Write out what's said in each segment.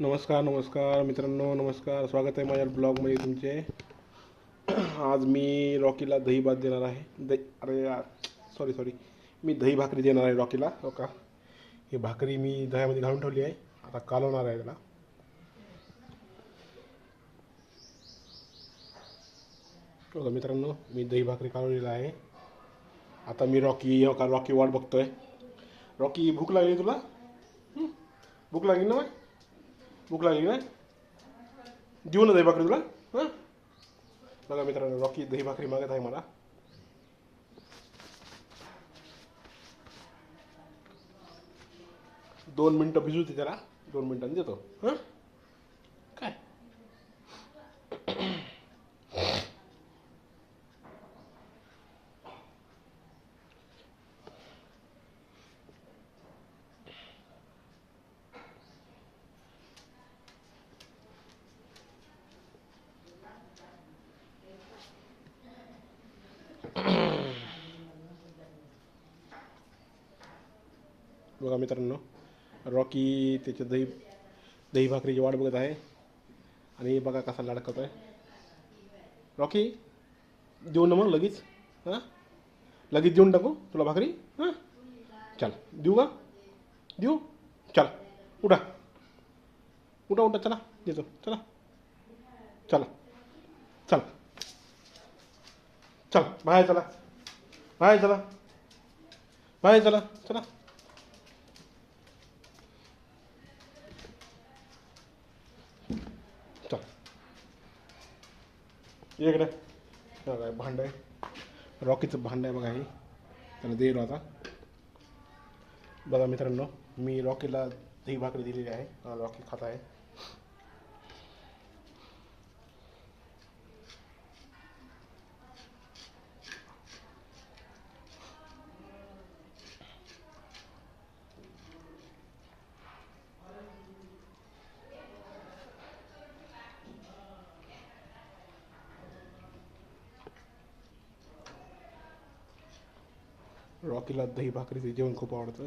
नमस्कार नमस्कार मित्रांनो नमस्कार. स्वागत आहे माझ्या ब्लॉगमध्ये तुमचे. आज मी रॉकीला दही भात देणार आहे. दही अरे सॉरी सॉरी मी दही भाकरी देणार आहे रॉकीला हो का? ही भाकरी मी दह्यामध्ये घालून ठेवली आहे. आता कालवणार आहे त्याला. हो मित्रांनो मी दही भाकरी कालवलेला आहे. आता मी रॉकी हो का रॉकी वाट बघतोय. रॉकी भूक लागली तुला? भूक लागली ना मग भूक लागली ना देऊ ना दही भाकरी तुला? हां? बघा मित्रांनो रॉकी दही भाकरी मागत आहे मला. दोन मिनटं भिजू ते त्याला. दोन मिनटांनी देतो. हां? बघा मित्रांनो रॉकी त्याच्या दही दही भाकरीची वाट बघत आहे. आणि बघा कसा लाडकत आहे. रॉकी देऊ ना मग लगेच. हां? लगेच देऊन टाकू तुला भाकरी? हां? चल. देऊ का? देऊ? चल. उठा. उठा उठा. चला. देतो. चला. चला. चल. चल. बाहेर चला. बाहेर चला. बाहेर चला. चला. इकडे. हा काय भांडं आहे. रॉकीचं भांडं आहे बघा हे. त्याला देईल आता. बघा मित्रांनो मी रॉकीला दही भाकरी दिलेली आहे. रॉकी खात आहे. रॉकीला दही भाकरीचं जेवण खूप आवडतं.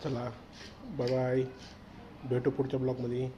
चला बाय बाय भेटू पुढच्या ब्लॉगमध्ये.